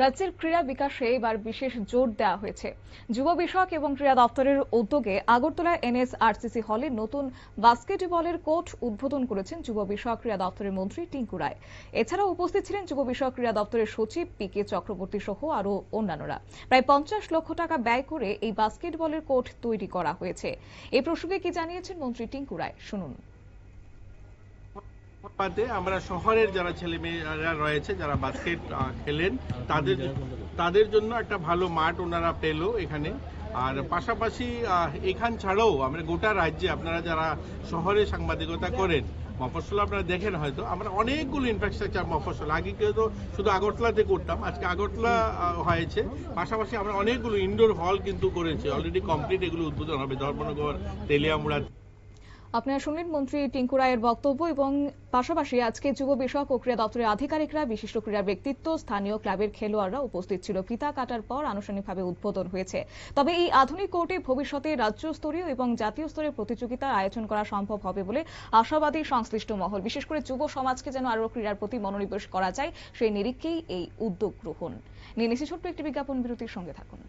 রাজ্যের ক্রীড়া বিকাশে এবার বিশেষ জোর দেওয়া হয়েছে। যুব বিষয়ক এবং ক্রীড়া দপ্তরের উদ্যোগে আগরতলা এনএসআরসিসি হলে নতুন বাস্কেটবলের কোর্ট উদ্বোধন করেছেন যুব বিষয়ক ক্রীড়া দপ্তরের মন্ত্রী টিঙ্কু রায়। এছাড়াও উপস্থিত ছিলেন যুব বিষয়ক ক্রীড়া দপ্তরের সচিব পি কে চক্রবর্তী সহ আরও অন্যান্যরা। প্রায় পঞ্চাশ লক্ষ টাকা ব্যয় করে এই বাস্কেটবলের কোর্ট তৈরি করা হয়েছে। এই প্রসঙ্গে কি জানিয়েছেন মন্ত্রী টিঙ্কু রায়? শুনুন। পাতে আমরা শহরের যারা ছেলে মেয়েরা রয়েছে, যারা বাস্কেট খেলেন, তাদের তাদের জন্য একটা ভালো মাঠ ওনারা পেল এখানে। আর পাশাপাশি এখান ছাড়াও আমরা গোটা রাজ্যে আপনারা যারা শহরে সাংবাদিকতা করেন, মফস্বল আপনারা দেখেন হয়তো, আমরা অনেকগুলো ইনফ্রাস্ট্রাকচার মফসল আগে তো শুধু আগরতলাতে করতাম, আজকে আগরতলা হয়েছে। পাশাপাশি আমরা অনেকগুলো ইনডোর হল কিন্তু করেছি অলরেডি কমপ্লিট এগুলো উদ্বোধন হবে, ধর্মনগর, তেলিয়ামুড়া। আপনারা শুনলেন মন্ত্রী টিঙ্কু রায়ের বক্তব্য এবং পাশাপাশি আজকে যুব বিষয়ক ও ক্রীড়া দপ্তরের আধিকারিকরা, বিশিষ্ট ক্রীড়া ব্যক্তিত্ব, স্থানীয় ক্লাবের খেলোয়াড়রা উপস্থিত ছিল। ফিতা কাটার পর আনুষ্ঠানিকভাবে উদ্বোধন হয়েছে। তবে এই আধুনিক কোর্টে ভবিষ্যতে রাজ্য স্তরীয় এবং জাতীয় স্তরের প্রতিযোগিতার আয়োজন করা সম্ভব হবে বলে আশাবাদী সংশ্লিষ্ট মহল। বিশেষ করে যুব সমাজকে যেন আরও ক্রীড়ার প্রতি মনোনিবেশ করা যায়, সেই নিরিখেই এই উদ্যোগ গ্রহণ। নিয়ে ছোট্ট একটি বিজ্ঞাপন, বিরতির সঙ্গে থাকুন।